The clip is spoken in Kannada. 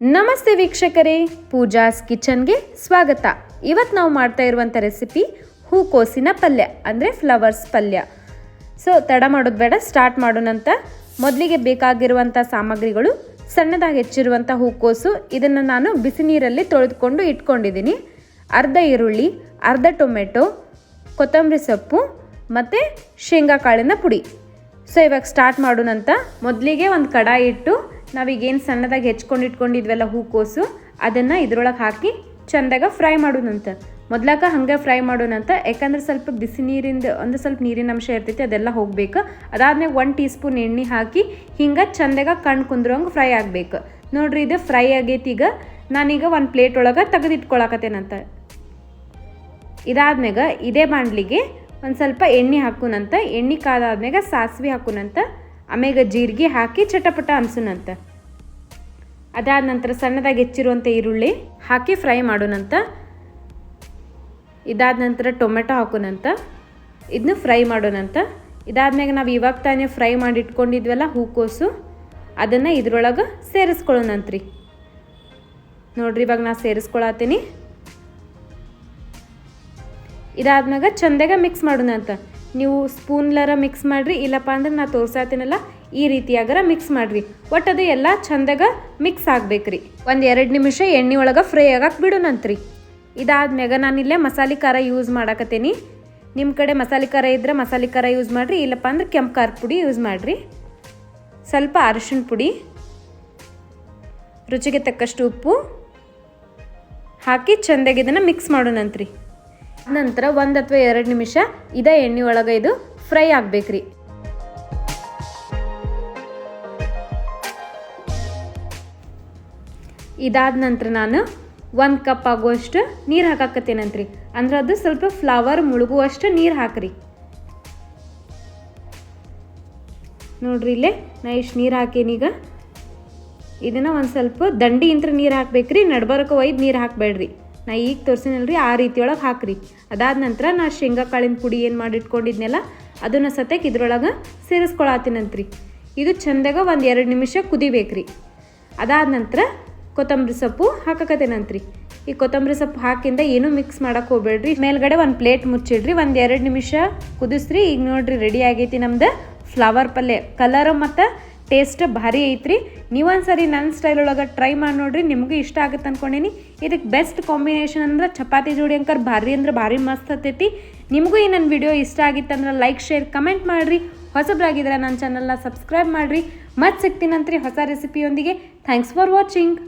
ನಮಸ್ತೆ ವೀಕ್ಷಕರೇ, ಪೂಜಾಸ್ ಕಿಚನ್ಗೆ ಸ್ವಾಗತ. ಇವತ್ತು ನಾವು ಮಾಡ್ತಾ ಇರುವಂಥ ರೆಸಿಪಿ ಹೂಕೋಸಿನ ಪಲ್ಯ, ಅಂದರೆ ಫ್ಲವರ್ಸ್ ಪಲ್ಯ. ಸೊ ತಡ ಮಾಡೋದು ಬೇಡ, ಸ್ಟಾರ್ಟ್ ಮಾಡೋಣಂತ ಮೊದಲಿಗೆ ಬೇಕಾಗಿರುವಂಥ ಸಾಮಗ್ರಿಗಳು, ಸಣ್ಣದಾಗಿ ಹೆಚ್ಚಿರುವಂಥ ಹೂಕೋಸು, ಇದನ್ನು ನಾನು ಬಿಸಿ ನೀರಲ್ಲಿ ತೊಳೆದುಕೊಂಡು ಇಟ್ಕೊಂಡಿದ್ದೀನಿ. ಅರ್ಧ ಈರುಳ್ಳಿ, ಅರ್ಧ ಟೊಮೆಟೊ, ಕೊತ್ತಂಬರಿ ಸೊಪ್ಪು, ಮತ್ತು ಶೇಂಗಾಕಾಳಿನ ಪುಡಿ. ಸೊ ಇವಾಗ ಸ್ಟಾರ್ಟ್ ಮಾಡೋಣಂತ. ಮೊದಲಿಗೆ ಒಂದು ಕಡಾಯಿ ಇಟ್ಟು ನಾವೀಗೇನು ಸಣ್ಣದಾಗಿ ಹೆಚ್ಕೊಂಡು ಇಟ್ಕೊಂಡಿದ್ವಲ್ಲ ಹೂಕೋಸು ಅದನ್ನು ಇದ್ರೊಳಗೆ ಹಾಕಿ ಚಂದಾಗ ಫ್ರೈ ಮಾಡೋಣಂತ. ಮೊದ್ಲಾಕ ಹಂಗೆ ಫ್ರೈ ಮಾಡೋಣಂತ, ಯಾಕಂದ್ರೆ ಸ್ವಲ್ಪ ಬಿಸಿ ನೀರಿಂದ, ಒಂದು ಸ್ವಲ್ಪ ನೀರಿನ ಅಂಶ ಇರ್ತೈತಿ, ಅದೆಲ್ಲ ಹೋಗ್ಬೇಕು. ಅದಾದ್ಮೇಲೆ ಒನ್ ಟೀ ಸ್ಪೂನ್ ಎಣ್ಣೆ ಹಾಕಿ ಹಿಂಗೆ ಚಂದಾಗ ಕಣ್ಣು ಕುಂದ್ರಂಗೆ ಫ್ರೈ ಆಗ್ಬೇಕು. ನೋಡ್ರಿ ಇದು ಫ್ರೈ ಆಗೈತಿ ಈಗ. ನಾನೀಗ ಒಂದು ಪ್ಲೇಟ್ ಒಳಗೆ ತೆಗೆದಿಟ್ಕೊಳಕತ್ತೇನಂತ. ಇದಾದ್ಮ್ಯಾಗ ಇದೇ ಬಾಂಡ್ಲಿಗೆ ಒಂದು ಸ್ವಲ್ಪ ಎಣ್ಣೆ ಹಾಕುನಂತ, ಎಣ್ಣೆ ಕಾದಾದ್ಮ್ಯಾಗ ಸಾಸಿವೆ ಹಾಕುನಂತ ಆಮ್ಯಾಗ ಜೀರಿಗೆ ಹಾಕಿ ಚಟಪಟ ಅನ್ಸುನಂತ ಅದಾದ ನಂತರ ಸಣ್ಣದಾಗಿ ಹೆಚ್ಚಿರುವಂಥ ಈರುಳ್ಳಿ ಹಾಕಿ ಫ್ರೈ ಮಾಡೋಣಂತ. ಇದಾದ ನಂತರ ಟೊಮೆಟೊ ಹಾಕೋಣಂತ. ಇದನ್ನು ಫ್ರೈ ಮಾಡೋಣಂತ. ಇದಾದ್ಮ್ಯಾಗ ನಾವು ಇವಾಗ ತಾನೇ ಫ್ರೈ ಮಾಡಿ ಇಟ್ಕೊಂಡಿದ್ವಲ್ಲ ಹೂಕೋಸು, ಅದನ್ನು ಇದ್ರೊಳಗೆ ಸೇರಿಸ್ಕೊಳ್ಳೋಣಂತ್ರಿ. ನೋಡ್ರಿ ಇವಾಗ ನಾ ಸೇರಿಸ್ಕೊಳತ್ತೀನಿ ಇದಾದ್ಮ್ಯಾಗ ಚಂದಾಗ ಮಿಕ್ಸ್ ಮಾಡೋಣ ಅಂತ ನೀವು ಸ್ಪೂನ್ಲರ ಮಿಕ್ಸ್ ಮಾಡಿರಿ, ಇಲ್ಲಪ್ಪ ಅಂದ್ರೆ ನಾ ತೋರ್ಸಾತೀನಲ್ಲ, ಈ ರೀತಿಯಾಗರ ಮಿಕ್ಸ್ ಮಾಡಿರಿ. ಒಟ್ಟು ಅದು ಎಲ್ಲ ಚಂದಾಗ ಮಿಕ್ಸ್ ಆಗ್ಬೇಕ್ರಿ. ಒಂದು ಎರಡು ನಿಮಿಷ ಎಣ್ಣೆ ಒಳಗೆ ಫ್ರೈ ಆಗಕ್ಕೆ ಬಿಡೋಣಂತ್ರಿ ಇದಾದ್ಮ್ಯಾಗ ಇಲ್ಲೇ ಮಸಾಲೆ ಖಾರ ಯೂಸ್ ಮಾಡಾಕತ್ತೀನಿ. ನಿಮ್ಮ ಕಡೆ ಮಸಾಲೆ ಖಾರ ಇದ್ರೆ ಮಸಾಲೆ ಖಾರ ಯೂಸ್ ಮಾಡಿರಿ, ಇಲ್ಲಪ್ಪ ಅಂದ್ರೆ ಕೆಂಪು ಖಾರ ಪುಡಿ ಯೂಸ್ ಮಾಡಿರಿ. ಸ್ವಲ್ಪ ಅರಿಶಿಣ ಪುಡಿ, ರುಚಿಗೆ ತಕ್ಕಷ್ಟು ಉಪ್ಪು ಹಾಕಿ ಚಂದಾಗಿ ಇದನ್ನು ಮಿಕ್ಸ್ ಮಾಡೋಣಂತ್ರಿ ನಂತರ ಒಂದು ಅಥವಾ ಎರಡು ನಿಮಿಷ ಇದೇ ಎಣ್ಣೆ ಒಳಗೆ ಇದು ಫ್ರೈ ಆಗ್ಬೇಕ್ರಿ. ಇದಾದ ನಂತರ ನಾನು ಒಂದು ಕಪ್ ಆಗುವಷ್ಟು ನೀರು ಹಾಕಾಕತ್ತೇನಂತ್ರಿ. ಅಂದ್ರೆ ಅದು ಸ್ವಲ್ಪ ಫ್ಲವರ್ ಮುಳುಗುವಷ್ಟು ನೀರು ಹಾಕ್ರಿ. ನೋಡ್ರಿ ಇಲ್ಲೇ, ನಾ ಇಷ್ಟು ನೀರು ಹಾಕೇನೀಗ ಇದನ್ನು ಒಂದು ಸ್ವಲ್ಪ ದಂಡಿ ಇಂತ್ರ ನೀರು ಹಾಕ್ಬೇಕ್ರಿ ನಡ್ಬರಕ್ಕೆ ಒಯ್ದು ನೀರು ಹಾಕಬೇಡ್ರಿ. ನಾ ಈಗ ತೋರಿಸಿನಲ್ರಿ ಆ ರೀತಿಯೊಳಗೆ ಹಾಕ್ರಿ. ಅದಾದ ನಂತರ ನಾ ಶೇಂಗಾ ಕಾಳಿನ ಪುಡಿ ಏನು ಮಾಡಿಟ್ಕೊಂಡಿದ್ನೆಲ್ಲ, ಅದನ್ನು ಸತ್ಯಕ್ಕೆ ಇದ್ರೊಳಗೆ ಸೇರಿಸ್ಕೊಳತ್ತೀನಂತ್ರಿ ಇದು ಚಂದಾಗ ಒಂದು ಎರಡು ನಿಮಿಷ ಕುದಿಬೇಕ್ರಿ. ಅದಾದ ನಂತರ ಕೊತ್ತಂಬರಿ ಸೊಪ್ಪು ಹಾಕಕತ್ತೇನಂತ್ರಿ ಈ ಕೊತ್ತಂಬರಿ ಸೊಪ್ಪು ಹಾಕಿಂದ ಏನೂ ಮಿಕ್ಸ್ ಮಾಡಕ್ಕೆ ಹೋಗ್ಬೇಡ್ರಿ. ಮೇಲ್ಗಡೆ ಒಂದು ಪ್ಲೇಟ್ ಮುಚ್ಚಿಡ್ರಿ, ಒಂದು ಎರಡು ನಿಮಿಷ ಕುದಿಸ್ರಿ. ಈಗ ನೋಡ್ರಿ ರೆಡಿ ಆಗೈತಿ ನಮ್ದು ಫ್ಲವರ್ ಪಲ್ಯ. ಕಲರ್ ಮತ್ತು ಟೇಸ್ಟ್ ಭಾರಿ ಐತ್ರಿ. ನೀವೊಂದ್ಸರಿ ನನ್ನ ಸ್ಟೈಲ್ ಒಳಗೆ ಟ್ರೈ ಮಾಡಿ ನೋಡ್ರಿ, ನಿಮಗೂ ಇಷ್ಟ ಆಗುತ್ತೆ ಅಂದ್ಕೊಂಡೇನಿ ಇದಕ್ಕೆ ಬೆಸ್ಟ್ ಕಾಂಬಿನೇಷನ್ ಅಂದ್ರೆ ಚಪಾತಿ ಜೋಡಿ ಅಂಕರ್ ಭಾರಿ ಅಂದ್ರೆ ಭಾರಿ ಮಸ್ತ್ ಹತ್ತೈತಿ. ನಿಮಗೂ ಈ ನನ್ನ ವಿಡಿಯೋ ಇಷ್ಟ ಆಗಿತ್ತಂದ್ರೆ ಲೈಕ್ ಶೇರ್ ಕಮೆಂಟ್ ಮಾಡಿರಿ. ಹೊಸಬ್ರಾಗಿದ್ರೆ ನನ್ನ ಚಾನಲ್ನ ಸಬ್ಸ್ಕ್ರೈಬ್ ಮಾಡಿರಿ. ಮತ್ತೆ ಸಿಗ್ತೀನಂತ್ರಿ ಹೊಸ ರೆಸಿಪಿಯೊಂದಿಗೆ ಥ್ಯಾಂಕ್ಸ್ ಫಾರ್ ವಾಚಿಂಗ್